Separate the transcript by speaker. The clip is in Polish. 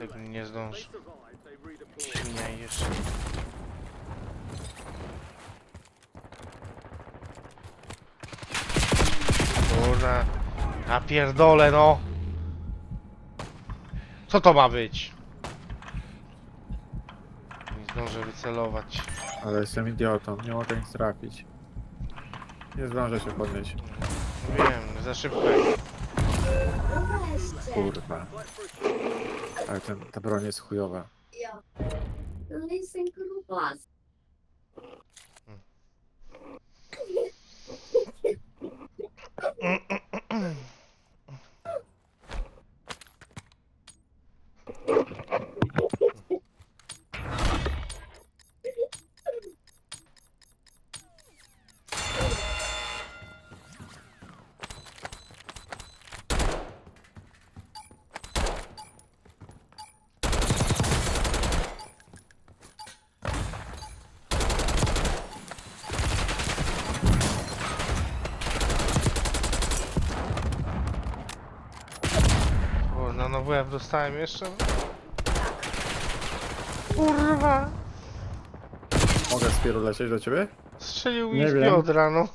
Speaker 1: Jak nie zdąży. Nie, jeszcze. Kurna. Ja pierdolę no. Co to ma być? Nie zdążę wycelować.
Speaker 2: Ale jestem idiotą, nie mogę nic trafić. Nie zdążę się podnieść.
Speaker 1: Wiem, za szybko.
Speaker 2: Kurwa. Ale ten, ta broń jest chujowa.
Speaker 3: Grupas.
Speaker 1: Kurna, no WF dostałem jeszcze. Kurwa.
Speaker 2: Mogę z piru lecieć do ciebie?
Speaker 1: Strzelił mi
Speaker 4: Nie wiem.
Speaker 1: biodra, no.